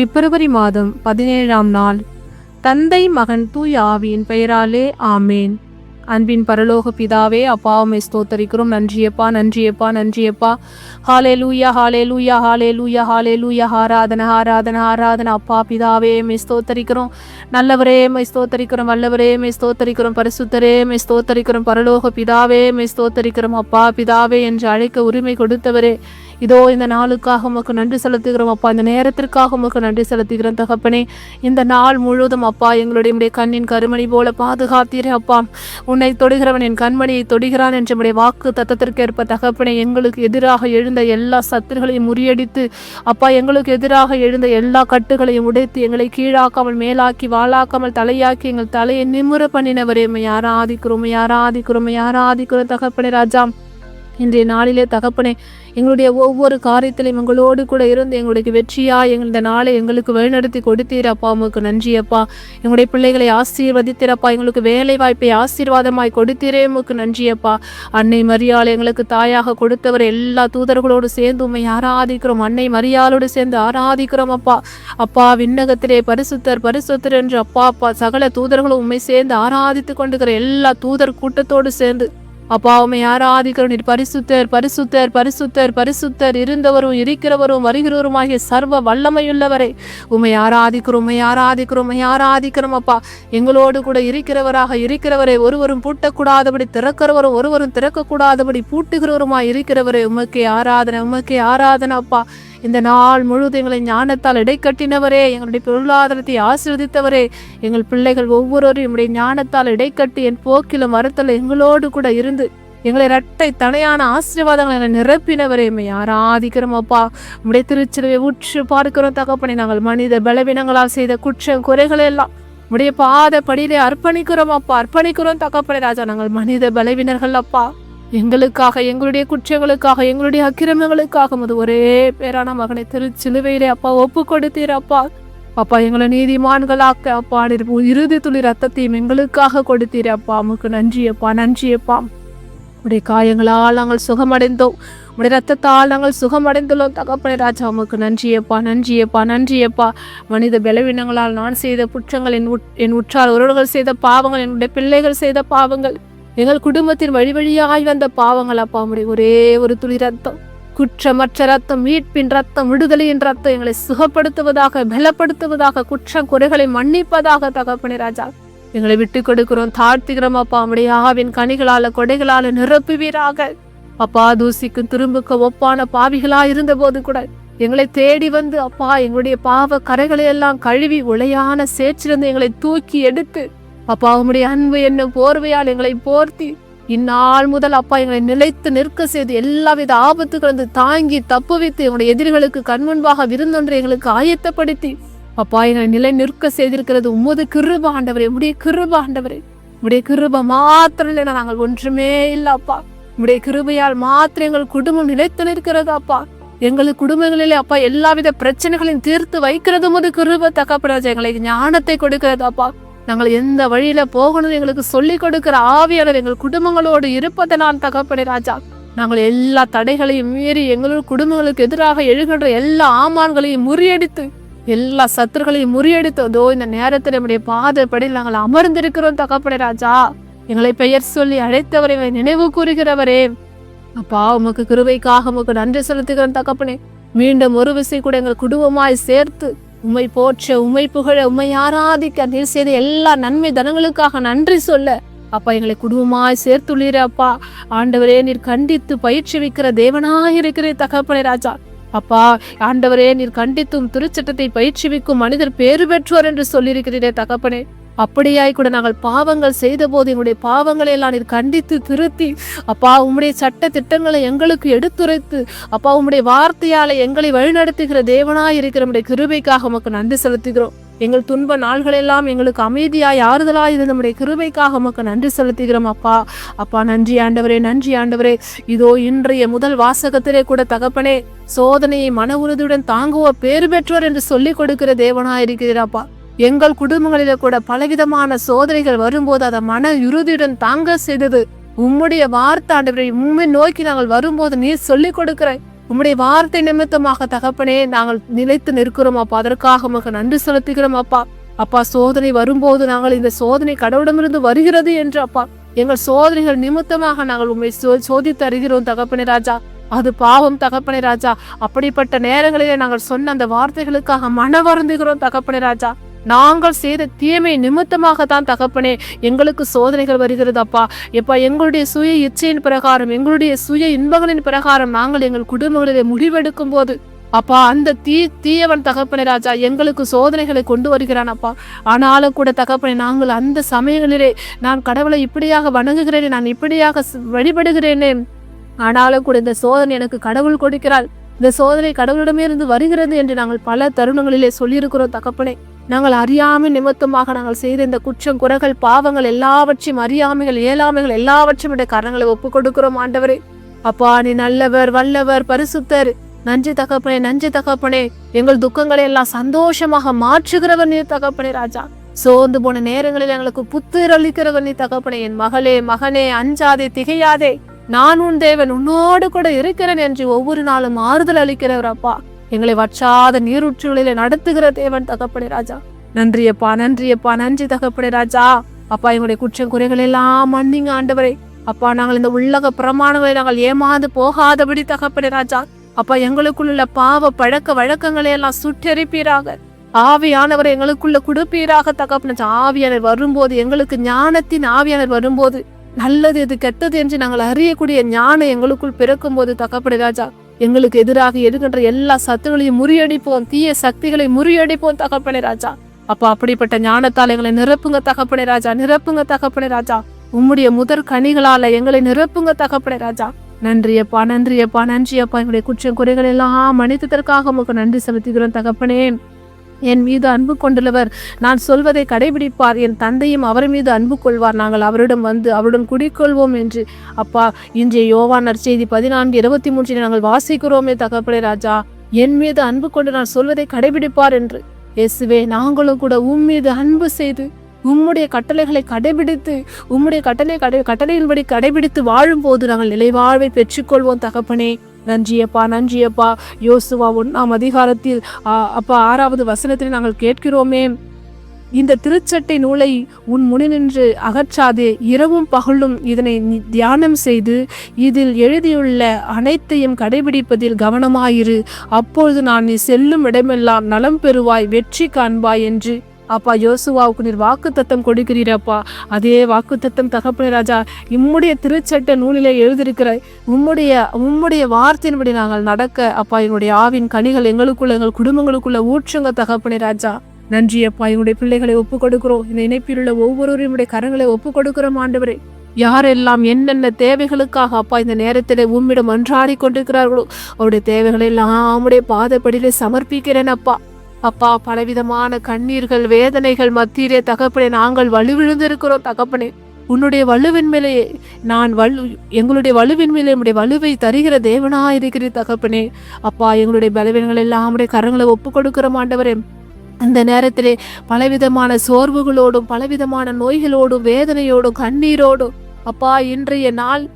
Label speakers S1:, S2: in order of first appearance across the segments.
S1: பிப்ரவரி மாதம் பதினேழாம் நாள். தந்தை மகன் தூய் ஆவியின் பெயராலே ஆமேன். அன்பின் பரலோக பிதாவே அப்பாவுமே ஸ்தோத்தரிக்கிறோம். நன்றியப்பா நன்றியப்பா நன்றியப்பா. ஹாலே லூயா ஹாலே லூயா ஹாலே லூயா ஹாலே லூயா ஆராதன ஆராதன ஆராதன. அப்பா பிதாவே மே ஸ்தோத்தரிக்கிறோம். நல்லவரே மே ஸ்தோத்தரிக்கிறோம். வல்லவரே மே ஸ்தோத்தரிக்கிறோம். பரிசுத்தரே மே ஸ்தோத்தரிக்கிறோம். பரலோக பிதாவே மே ஸ்தோத்தரிக்கிறோம். அப்பா பிதாவே என்று அழைக்க உரிமை கொடுத்தவரே. இதோ இந்த நாளுக்காக உமக்கு நன்றி செலுத்துகிறோம் அப்பா. இந்த நேரத்திற்காக உமக்கு நன்றி செலுத்துகிறோம் தகப்பனே. இந்த நாள் முழுவதும் அப்பா எங்களுடைய கண்ணின் கருமணி போல பாதுகாத்தீரே அப்பா. உன்னை தொடுகிறவன் என் கண்மணியை தொடுகிறான் என்ற உம்முடைய வாக்கு தத்தத்திற்கேற்ப தகப்பனே எங்களுக்கு எதிராக எழுந்த எல்லா சத்துர்களையும் முறியடித்து அப்பா எங்களுக்கு எதிராக எழுந்த எல்லா கட்டுகளையும் உடைத்து எங்களை கீழாக்காமல் மேலாக்கி வாழாக்காமல் தலையாக்கி எங்கள் தலையை நிமுற பண்ணினவரே. உம்மை ஆராதிக்கிறோம் உம்மை ஆராதிக்கிறோம் உம்மை தகப்பனே ராஜா. இன்றைய நாளிலே தகப்பனே எங்களுடைய ஒவ்வொரு காரியத்திலும் எங்களோடு கூட இருந்து எங்களுக்கு வெற்றியா எங்கள் இந்த நாளை எங்களுக்கு வழிநடத்தி கொடுத்தீரப்பா உங்களுக்கு நன்றி அப்பா எங்களுடைய பிள்ளைகளை ஆசீர்வதித்திரப்பா எங்களுக்கு வேலை வாய்ப்பை ஆசீர்வாதமாய் கொடுத்தீரே உமக்கு நன்றி அப்பா அன்னை மரியாள் எங்களுக்கு தாயாக கொடுத்தவர் எல்லா தூதர்களோடு சேர்ந்து உண்மை ஆராதிக்கிறோம். அன்னை மரியாளோடு சேர்ந்து ஆராதிக்கிறோம் அப்பா. அப்பா விண்ணகத்திலே பரிசுத்தர் பரிசுத்தர் என்று அப்பா அப்பா சகல தூதர்களும் உண்மை சேர்ந்து ஆராதித்து கொண்டுகிற எல்லா தூதர் கூட்டத்தோடு சேர்ந்து அப்பா உண்மை ஆராதிக்கிறோம். நீர் பரிசுத்தர் பரிசுத்தர் பரிசுத்தர் பரிசுத்தர் இருந்தவரும் இருக்கிறவரும் வருகிறவருமாகிய சர்வ வல்லமையுள்ளவரை. உமை ஆராதிக்கிறோம் உண்மை ஆராதிக்கிறோம் உமை ஆராதிக்கிறோம் அப்பா. எங்களோடு கூட இருக்கிறவராக இருக்கிறவரை ஒருவரும் பூட்டக்கூடாதபடி திறக்கிறவரும் ஒருவரும் திறக்கக்கூடாதபடி பூட்டுகிறவருமாய் இருக்கிறவரை உமக்கே ஆராதனை உமக்கே ஆராதனை அப்பா. இந்த நாள் முழுவதும் எங்களை ஞானத்தால் இடைக்கட்டினவரே எங்களுடைய பொருளாதாரத்தை ஆசீர்வதித்தவரே எங்கள் பிள்ளைகள் ஒவ்வொருவரும் என்னுடைய ஞானத்தால் இடைக்கட்டி என் போக்கிலும் மரத்தில் எங்களோடு கூட இருந்து எங்களை இரட்டை தனையான ஆசீர்வாதங்களை எங்களை நிரப்பினவரே எம்மை ஆராதிக்கிறோம் அப்பா. உடைய திருச்சிலுவை உற்று பார்க்கிறோம் தகப்பனை நாங்கள் மனித பலவீனங்களால் செய்த குற்றம் குறைகள் எல்லாம் உடைய பாத படியிலே அர்ப்பணிக்கிறோம் அப்பா. அர்ப்பணிக்கிறோம் தகப்பனை ராஜா நாங்கள் மனித பலவீனர்கள் அப்பா. எங்களுக்காக எங்களுடைய குற்றங்களுக்காக எங்களுடைய அக்கிரமங்களுக்காக முது ஒரே பேரான மகனை திருச்சிலுவையிலே அப்பா ஒப்பு கொடுத்தீர் அப்பா. அப்பா எங்களை நீதிமான்களாக்க அப்பா இறுதி துளி ரத்தத்தையும் எங்களுக்காக கொடுத்தீர் அப்பா. அமுக்கு நன்றியப்பா நன்றியப்பா உடைய காயங்களால் நாங்கள் சுகமடைந்தோம். உடைய ரத்தத்தால் நாங்கள் சுகமடைந்துள்ளோம். தகப்பனை ராஜா உமக்கு நன்றியப்பா நன்றியப்பா நன்றியப்பா மனித பலவீனங்களால் நான் செய்த குற்றங்கள் என் உட் என் உற்றார் உறவுகள் செய்த பாவங்கள் என்னுடைய பிள்ளைகள் செய்த பாவங்கள். எங்கள் குடும்பத்தின் வழி வழியாய் வந்த பாவங்கள் அப்பா உடைய ஒரே ஒரு துளி ரத்தம். குற்றமற்ற ரத்தம் மீட்பின் ரத்தம் விடுதலையின் ரத்தம் எங்களை சுகப்படுத்துவதாக பலப்படுத்துவதாக குற்றம் குறைகளை மன்னிப்பதாக தகப்பனே ராஜா. எங்களை விட்டு கொடுக்கிறோம் தாழ்த்துகிறோம் அப்பா உடைய ஆவின் கனிகளால கொடைகளால நிரப்புவீராக. அப்பா தூசிக்கும் திரும்புக்க ஒப்பான பாவிகளா இருந்த போது கூட எங்களை தேடி வந்து அப்பா எங்களுடைய பாவ கரைகளை எல்லாம் கழுவி உளையான சேற்றிலிருந்து எங்களை தூக்கி எடுத்து அப்பா உம்முடைய அன்பு என்னும் போர்வையால் எங்களை போர்த்தி இந்நாள் முதல் அப்பா எங்களை நிலைத்து நிற்க செய்து எல்லாவித ஆபத்துகளிருந்து தாங்கி தப்புவித்து எங்களுடைய எதிரிகளுக்கு கண்முன்பாக விருந்தொன்றை எங்களுக்கு ஆயத்தப்படுத்தி அப்பா எங்களை நிலை நிற்க செய்திருக்கிறது. உமது கிருப ஆண்டவரே உடைய கிருப ஆண்டவரே. உடைய கிருப மாத்திரம் இல்லைனா நாங்கள் ஒன்றுமே இல்லை அப்பா. உடைய கிருபையால் மாத்திரம் எங்கள் குடும்பம் நிலைத்து நிற்கிறது அப்பா. எங்கள் குடும்பங்களிலே அப்பா எல்லாவித பிரச்சனைகளையும் தீர்த்து வைக்கிறது முது கிருப. தகப்படாது எங்களுக்கு ஞானத்தை கொடுக்கிறது அப்பா. நாங்கள் எந்த வழியில போகணும் எங்களுக்கு சொல்லி கொடுக்கிற ஆவியாளர் எங்கள் குடும்பங்களோடு இருப்பதை நான் தகப்பனே ராஜா. நாங்கள் எல்லா தடைகளையும் மீறி எங்களோட குடும்பங்களுக்கு எதிராக எழுகின்ற எல்லா ஆமான்களையும் முறியடித்து எல்லா சத்துருகளையும் முறியடித்து அதோ இந்த நேரத்தில் நம்முடைய பாதைப்படியில் நாங்கள் அமர்ந்திருக்கிறோம் தகப்பனே ராஜா. எங்களை பெயர் சொல்லி அழைத்தவரை நினைவு கூறுகிறவரே. அப்பா உமக்கு கிருவைக்காக உமக்கு நன்றி செலுத்துகிறோம் தகப்பனே. மீண்டும் ஒரு விசை கூட எங்கள் குடும்பமாய் சேர்த்து உமை போற்ற உமை புகழ உண்மை ஆராதிக்க நீர் செய்த எல்லா நன்மை தனங்களுக்காக நன்றி சொல்ல. அப்பா எங்களை குடும்பமாய் சேர்த்துள்ளீர அப்பா. ஆண்டவரே நீர் கண்டித்து பயிற்றுவிக்கிற தேவனாய் இருக்கிற தகப்பனே ராஜா. அப்பா ஆண்டவரே நீர் கண்டித்தும் திருச்சட்டத்தை பயிற்றுவிக்கும் மனிதர் பேறு பெற்றோர் என்று சொல்லியிருக்கிறீரே தகப்பனே. அப்படியாய் கூட நாங்கள் பாவங்கள் செய்த போது எங்களுடைய பாவங்களை எல்லாம் நீர் கண்டித்து திருத்தி அப்பா உம்முடைய சட்ட திட்டங்களை எங்களுக்கு எடுத்துரைத்து அப்பா உம்முடைய வார்த்தையால எங்களை வழிநடத்துகிற தேவனாய் இருக்கிற நம்முடைய கிருபைக்காக உமக்கு நன்றி செலுத்துகிறோம். எங்கள் துன்ப நாள்களெல்லாம் எங்களுக்கு அமைதியாய் ஆறுதலாய் இருந்த நம்முடைய கிருபைக்காக உமக்கு நன்றி செலுத்துகிறோம் அப்பா. அப்பா நன்றி ஆண்டவரே நன்றி ஆண்டவரே. இதோ இன்றைய முதல் வாசகத்திலே கூட தகப்பனே சோதனையை மன உறுதியுடன் தாங்குவ பேறு பெற்றோர் என்று சொல்லிக் கொடுக்கிற தேவனாய் அப்பா. எங்கள் குடும்பங்களில கூட பலவிதமான சோதனைகள் வரும்போது அதை மன உறுதியுடன் தாங்க செய்தது. உம்முடைய வார்த்தை ஆண்டவரை உண்மை நோக்கி நாங்கள் வரும்போது நீ சொல்லிக் கொடுக்கிற உம்முடைய வார்த்தை நிமித்தமாக தகப்பனே நாங்கள் நிலைத்து நிற்கிறோம் அப்பா. அதற்காக உமக்கு நன்றி செலுத்துகிறோம் அப்பா. அப்பா சோதனை வரும்போது நாங்கள் இந்த சோதனை கடவுடமிருந்து வருகிறது என்று அப்பா. எங்கள் சோதனைகள் நிமித்தமாக நாங்கள் உண்மை சோதித்து அறிகிறோம் தகப்பனே ராஜா. அது பாவம் தகப்பனே ராஜா. அப்படிப்பட்ட நேரங்களிலே நாங்கள் சொன்ன அந்த வார்த்தைகளுக்காக மன வருந்துகிறோம் தகப்பனே ராஜா. நாங்கள் செய்த தீமை நிமித்தமாக தான் தகப்பனே எங்களுக்கு சோதனைகள் வருகிறது அப்பா எப்பா எங்களுடைய சுய இச்சையின் பிரகாரம் எங்களுடைய சுய இன்பங்களின் பிரகாரம் நாங்கள் எங்கள் குடும்பங்களிலே முடிவெடுக்கும் போது அப்பா அந்த தீ தீயவன் தகப்பனை ராஜா எங்களுக்கு சோதனைகளை கொண்டு வருகிறான் அப்பா. ஆனாலும் கூட தகப்பனை நாங்கள் அந்த சமயங்களிலே நான் கடவுளை இப்படியாக வணங்குகிறேனே நான் இப்படியாக வழிபடுகிறேனே. ஆனாலும் கூட இந்த சோதனை எனக்கு கடவுள் கொடுக்கிறாள் இந்த சோதனை கடவுளிடமே இருந்து வருகிறது என்று நாங்கள் பல தருணங்களிலே சொல்லியிருக்கிறோம் தகப்பனே. நாங்கள் அறியாமை நிமித்தமாக நாங்கள் செய்த இந்த குற்றம் குறைகள் பாவங்கள் எல்லாவற்றையும் அறியாமைகள் இயலாமைகள் எல்லாவற்றையும் உடைய கரங்களை ஒப்பு கொடுக்கிறோம் ஆண்டவரே. அப்பா நீ நல்லவர் வல்லவர் பரிசுத்தர் நன்றி தகப்பனே நன்றி தகப்பனே. எங்கள் துக்கங்களை எல்லாம் சந்தோஷமாக மாற்றுகிறவர் நீ தகப்பனே ராஜா. சோர்ந்து போன நேரங்களில் எங்களுக்கு புத்துயிர் அளிக்கிறவர் நீ தகப்பனே. என் மகளே மகனே அஞ்சாதே திகையாதே. நான் உன் தேவன் உன்னோடு கூட இருக்கிறேன் என்று ஒவ்வொரு நாளும் ஆறுதல் அளிக்கிறவர் அப்பா. எங்களை வற்றாத நீரூற்றுகளிலே நடத்துகிற தேவன் தகப்படை ராஜா. நன்றியப்பா நன்றியப்பா நன்றி தகப்படை ராஜா. அப்பா எங்களுடைய குற்றம் குறைகள் எல்லாம் மன்னிங்க ஆண்டவரை. அப்பா நாங்கள் இந்த உள்ளக பிரமாணங்களை நாங்கள் ஏமாந்து போகாதபடி தகப்படை ராஜா. அப்பா எங்களுக்குள்ள பாவ பழக்க வழக்கங்களை எல்லாம் சுற்றறிப்பீராக ஆவியானவர் எங்களுக்குள்ள கொடுப்பீராக தகப்பன ஆவியானர் வரும்போது எங்களுக்கு ஞானத்தின் ஆவியானர் வரும்போது நல்லது எது கெட்டது என்று நாங்கள் அறியக்கூடிய ஞானம் எங்களுக்குள் பிறக்கும் போது தகப்படை ராஜா. எங்களுக்கு எதிராக எடுக்கின்ற எல்லா சத்துகளையும் முறியடிப்போம் தீய சக்திகளை முறியடிப்போம் தகப்பனே ராஜா. அப்ப அப்படிப்பட்ட ஞானத்தால் எங்களை நிரப்புங்க தகப்பனே ராஜா நிரப்புங்க தகப்பனே ராஜா. உம்முடைய முதற் கனிகளால எங்களை நிரப்புங்க தகப்பனே ராஜா. நன்றியப்பா நன்றியப்பா நன்றியப்பா எங்களுடைய குற்றம் குறைகள் எல்லாம் மன்னித்ததற்காக உமக்கு நன்றி செலுத்துகிறோம் தகப்பனே. என் மீது அன்பு கொண்டுள்ளவர். நான் சொல்வதை கடைபிடிப்பார். என் தந்தையும் அவர் மீது அன்பு கொள்வார். நாங்கள் அவரிடம் வந்து அவருடன் குடிக்கொள்வோம் என்று. அப்பா இன்றைய யோவான் நற்செய்தி பதினான்கு இருபத்தி மூன்றில் நாங்கள் வாசிக்கிறோமே தகப்பனே ராஜா. என் மீது அன்பு கொண்டு நான் சொல்வதை கடைபிடிப்பார் என்று. இயேசுவே நாங்களும் கூட உம் மீது அன்பு செய்து உம்முடைய கட்டளைகளை கடைபிடித்து உம்முடைய கட்டளை கடை கட்டளையின்படி கடைபிடித்து வாழும்போது நாங்கள் நிலைவாழ்வை பெற்றுக்கொள்வோம் தகப்பனே. நன்றியப்பா நன்றியப்பா. யோசுவா ஒன்றாம் அதிகாரத்தில் அப்பா ஆறாவது வசனத்தில் நாங்கள் கேட்கிறோமே இந்த திருச்சட்டை நூலை உன் முனிநின்று அகற்றாதே இரவும் பகலும் இதனை தியானம் செய்து இதில் எழுதியுள்ள அனைத்தையும் கடைபிடிப்பதில் கவனமாயிரு. அப்பொழுது நான் நீ செல்லும் இடமெல்லாம் நலம் பெறுவாய் வெற்றி காண்பாய் என்று அப்பா யோசுவாவுக்கு நீர் வாக்குத்தத்தம் கொடுக்கிறீரப்பா அதே வாக்குத்தத்தம் தகப்பன ராஜா இம்முடைய திருச்சட்ட நூலிலே எழுதியிருக்கிற உம்முடைய உம்முடைய வார்த்தையின்படி நாங்கள் நடக்க அப்பா என்னுடைய ஆவின் கனிகள் எங்களுக்குள்ள எங்கள் குடும்பங்களுக்குள்ள ஊற்றுங்க தகப்பனே ராஜா. நன்றி அப்பா எங்களுடைய பிள்ளைகளை ஒப்பு கொடுக்கிறோம் இந்த இணைப்பில் உள்ள ஒவ்வொருவரையும் கரங்களை ஒப்பு கொடுக்கிறோம் ஆண்டவரே. யாரெல்லாம் என்னென்ன தேவைகளுக்காக அப்பா இந்த நேரத்தில் உம்மிடம் அன்றாடி கொண்டிருக்கிறார்களோ அவருடைய தேவைகளை எல்லாம் உடைய பாதப்படியிலே சமர்ப்பிக்கிறேன் அப்பா. அப்பா பலவிதமான கண்ணீர்கள் வேதனைகள் மத்தியிலே தகப்பனே நாங்கள் வலுவிழுந்திருக்கிறோம் தகப்பனே. உன்னுடைய வலுவின் மேலே நான் வலு எங்களுடைய வலுவின் மேலே என்னுடைய வலுவை தருகிற தேவனா இருக்கிற தகப்பனே. அப்பா எங்களுடைய பலவீனங்கள் எல்லாம் கரங்களை ஒப்பு கொடுக்கிற மாண்டவரே அந்த நேரத்திலே பலவிதமான சோர்வுகளோடும் பலவிதமான நோய்களோடும் வேதனையோடும் கண்ணீரோடும் அப்பா இன்றைய நாள்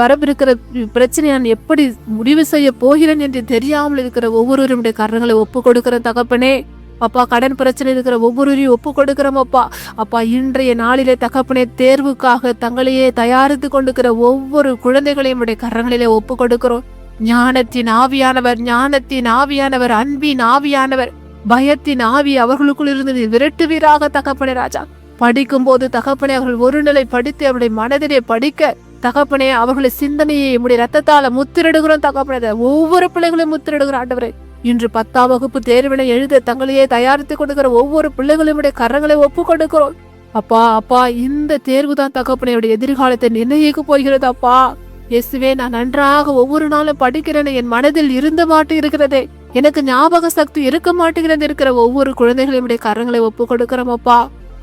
S1: வரவிருக்கிற பிரச்சனையை நான் எப்படி முடிவு செய்ய போகிறேன் என்று தெரியாமல் இருக்கிற ஒவ்வொருவருடைய கரங்களை ஒப்பு கொடுக்கிற தகப்பனே. அப்பா கடன் பிரச்சனை இருக்கிற ஒவ்வொருவரையும் ஒப்பு கொடுக்கிறோம் அப்பா. அப்பா இன்றைய நாளிலே தகப்பனே தேர்வுக்காக தங்களையே தயாரித்து கொண்டிருக்கிற ஒவ்வொரு குழந்தைகளையும் உடைய கரங்களிலே ஒப்பு கொடுக்கிறோம். ஞானத்தின் ஆவியானவர் ஞானத்தின் ஆவியானவர் அன்பின் ஆவியானவர் பயத்தின் ஆவி அவர்களுக்குள் இருந்து விரட்டு விரட்டுவீராக தகப்பனே ராஜா. படிக்கும் போது தகப்பனே அவர்கள் ஒரு நிலை படித்து அவருடைய மனதிலே படிக்க தகப்பனே அவர்களை சிந்தனையை நம்முடைய ரத்தத்தால முத்திரிடுகிறோம் தகப்பனே. ஒவ்வொரு பிள்ளைகளையும் முத்திரிடுகிற ஆண்டவரே. இன்று பத்தாம் வகுப்பு தேர்வினை எழுத தங்களையே தயாரித்து கொடுக்கிற ஒவ்வொரு பிள்ளைகளுடைய கரங்களை ஒப்பு கொடுக்கிறோம். அப்பா அப்பா இந்த தேர்வு தான் தகப்பனையுடைய எதிர்காலத்தை நிர்ணயிக்க போகிறது அப்பா. இயேசுவே நான் நன்றாக ஒவ்வொரு நாளும் படிக்கிறேன் என் மனதில் இருந்த மாட்டு இருக்கிறதே. எனக்கு ஞாபக சக்தி இருக்க மாட்டேங்கிறது இருக்கிற ஒவ்வொரு குழந்தைகளையும் கரங்களை ஒப்பு கொடுக்கிறோம் அப்பா.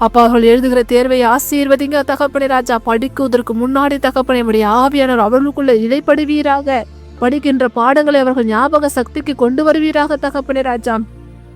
S1: அப்பா அவர்கள் எழுதுகிற தேர்வை ஆசீர்வதிங்க. தகப்பனே ராஜா படிக்குவதற்கு முன்னாடி தகப்பனை உடைய ஆவியானவர் அவர்களுக்குள்ள இடைப்படுவீராக படிக்கின்ற பாடங்களை அவர்கள் ஞாபக சக்திக்கு கொண்டு வருவீராக தகப்பனே ராஜா.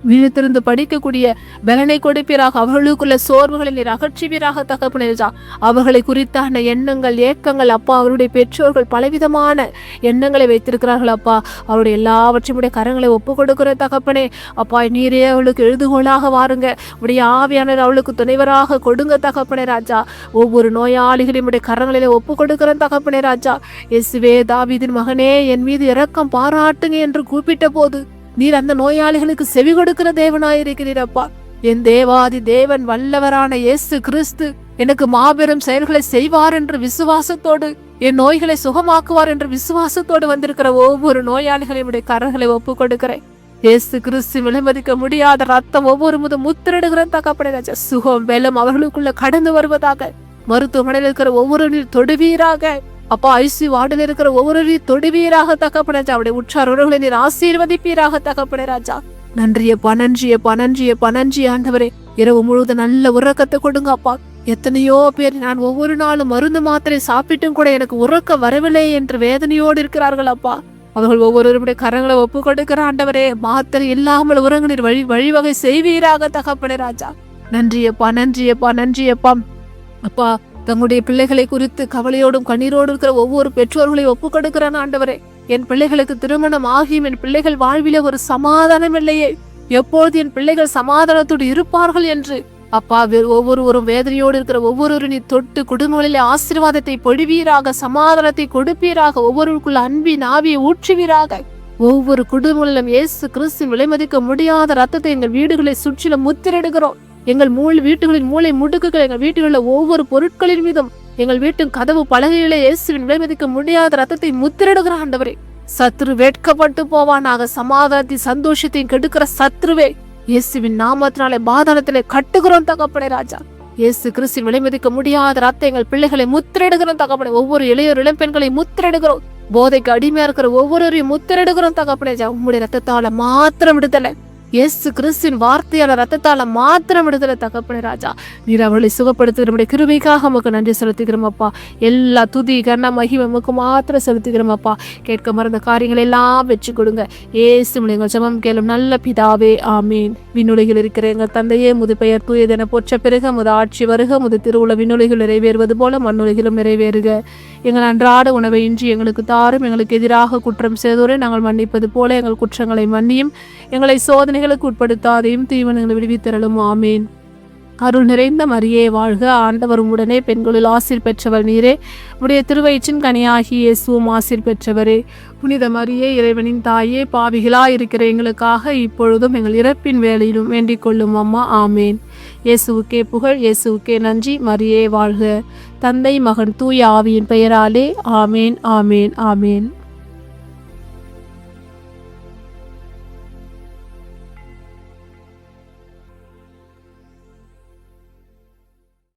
S1: விழித்திருந்து படிக்கக்கூடிய பலனை கொடுப்பீராக அவர்களுக்குள்ள சோர்வுகளை நீர் அகற்றுவீராக தகப்பனே ராஜா. அவர்களை குறித்தான எண்ணங்கள் ஏக்கங்கள் அப்பா அவருடைய பெற்றோர்கள் பலவிதமான எண்ணங்களை வைத்திருக்கிறார்கள் அப்பா. அவருடைய எல்லாவற்றையும் கரங்களை ஒப்பு கொடுக்கிற தகப்பனே. அப்பா நீரே அவளுக்கு எழுதுகோளாக வாருங்க. உடைய ஆவியானர் அவளுக்கு துணைவராக கொடுங்க தகப்பனே ராஜா. ஒவ்வொரு நோயாளிகளையும் உடைய கரங்களிலே ஒப்பு கொடுக்கிற தகப்பனே ராஜா. இயேசுவே தாவீதின் மகனே என் மீது இரக்கம் பாராட்டுங்க என்று கூப்பிட்ட போது நீர் அந்த நோயாளிகளுக்கு செவி கொடுக்கிற தேவனாயிருக்கிறீர் அப்பா என் தேவாதி தேவன் வல்லவரான இயேசு கிறிஸ்து எனக்கு மாபெரும் செயல்களை செய்வார் என்ற விசுவாசத்தோடு என் நோய்களை சுகமாக்குவார் என்ற விசுவாசத்தோடு வந்திருக்கிற ஒவ்வொரு நோயாளிகளையும் கரங்களை ஒப்புக் கொடுக்கிறேன். இயேசு கிறிஸ்து விலைமதிக்க முடியாத ரத்தம் ஒவ்வொரு முதல் முத்திரிடுகிற தகப்படை ராஜா. சுகம் வெலம் அவர்களுக்குள்ள கடந்து வருவதாக மருத்துவமனையில் இருக்கிற ஒவ்வொரு நீர் தொடுவீராக. அப்பா ஐசி வார்டில் இருக்கிற ஒவ்வொரு தொடுவீராக தகப்பன அவருடைய உற்றார் உறவுகளை நீர் ஆசீர்வதிப்பீராக தகப்பன ராஜா. நன்றியப்பா பனன்றிய பனஞ்சி ஆண்டவரே. இரவு முழுவதும் நல்ல உறக்கத்தை கொடுங்க அப்பா. எத்தனையோ பேர் நான் ஒவ்வொரு நாளும் மருந்து மாத்திரை சாப்பிட்டும் கூட எனக்கு உறக்கம் வரவில்லை என்று வேதனையோடு இருக்கிறார்கள் அப்பா. அவர்கள் ஒவ்வொருவருடைய கரங்களை ஒப்பு கொடுக்கிற ஆண்டவரே மாத்திரை இல்லாமல் உறங்கினர் வழி வழிவகை செய்வீராக தகப்பனே ராஜா. நன்றியப்பா நன்றியப்பா நன்றியப்பா அப்பா தங்களுடைய பிள்ளைகளை குறித்து கவலையோடும் கண்ணீரோடும் இருக்கிற ஒவ்வொரு பெற்றோர்களையும் ஒப்பு கொடுக்கிறான் ஆண்டவரே. என் பிள்ளைகளுக்கு திருமணம் ஆகியும் என் பிள்ளைகள் வாழ்வில் ஒரு சமாதானம் இல்லையே. எப்பொழுது என் பிள்ளைகள் சமாதானத்தோடு இருப்பார்கள் என்று? அப்பா ஒவ்வொருவரும் வேதனையோடு இருக்கிற ஒவ்வொருவரும் நீ தொட்டு குடும்பங்களிலே ஆசீர்வாதத்தை பொழிவீராக சமாதானத்தை கொடுப்பீராக ஒவ்வொருவருக்குள்ள அன்பின் ஆவியை ஊற்றுவீராக. ஒவ்வொரு குடும்பங்களிலும் இயேசு கிறிஸ்து விலைமதிக்க முடியாத ரத்தத்தை எங்கள் வீடுகளை சுற்றிலும் முத்திரிடுகிறோம். எங்கள் மூளை வீட்டுகளின் மூளை முடுக்குகள் எங்கள் வீட்டில் உள்ள ஒவ்வொரு பொருட்களின் மீதும் எங்கள் வீட்டின் கதவு பலகையிலே இயேசுவின் விலைமதிக்க முடியாத ரத்தத்தை முத்திரிடுகிற ஆண்டவரே. சத்ரு வேட்கப்பட்டு போவானாக சமாதானத்தையும் சந்தோஷத்தையும் கெடுக்கிற சத்ருவே இயேசுவின் நாமத்தினாலே பாதாளத்திலே கட்டுகிறோம் தகப்பனே ராஜா. இயேசு கிறிஸ்து விலைமதிக்க முடியாத ரத்த எங்கள் பிள்ளைகளை முத்திரிடுகிறோம் தகப்பனே. ஒவ்வொரு இளையோர் இளம்பெண்களை முத்திரிடுகிறோம். போதைக்கு அடிமையா இருக்கிற ஒவ்வொருவரையும் முத்திரிடுகிறோம் தகப்பனே ராஜா. உம்முடைய ரத்தத்தால மாத்திரம் விடுதலை. இயேசு கிறிஸ்துவின் வார்த்தையான ரத்தத்தால மாத்திரம் விடுதலை தகப்பனே ராஜா. நீர் அவளை சுகப்படுத்த நம்முடைய கிருபைக்காக நமக்கு நன்றி செலுத்துகிறோம் அப்பா எல்லா துதி கண்ண மகிமை மாத்திரம் செலுத்துகிறோம் அப்பா கேட்க மறந்த காரியங்களை எல்லாம் வெற்றி கொடுங்க. ஏசு எங்கள் ஜபம் கேளும் நல்ல பிதாவே ஆமீன். விண்ணுலகில் இருக்கிற எங்கள் தந்தையே முது பெயர் தூயதென போற்ற பிறகு முது ஆட்சி வருக முது திருவுள்ள விண்ணுலகில் நிறைவேறுவது போல மண்ணுலகிலும் நிறைவேறுக. எங்கள் அன்றாட உணவை இன்றி எங்களுக்கு தாரும் எங்களுக்கு எதிராக குற்றம் செய்தோரை நாங்கள் மன்னிப்பது போல எங்கள் குற்றங்களை மன்னியும். எங்களை சோதனை சோதனைகளுக்கு உட்படுத்தாதையும் தீவனங்களை விடுவித்தரலும் ஆமேன். அருள் நிறைந்த மரியே வாழ்க ஆண்டவரும் உடனே பெண்களில் ஆசிர் பெற்றவர் நீரே. உடைய திருவயிற்றின் கனியாகி இயேசுவும் ஆசிர் பெற்றவரே. புனித மரியே இறைவனின் தாயே பாவிகளா இருக்கிற எங்களுக்காக இப்பொழுதும் எங்கள் இறப்பின் வேலையிலும் வேண்டிக் கொள்ளும் அம்மா. ஆமேன். இயேசுவுக்கே புகழ் இயேசுவுக்கே நன்றி. மரியே வாழ்க. தந்தை மகன் தூய ஆவியின் பெயராலே. ஆமேன் ஆமேன் ஆமேன்.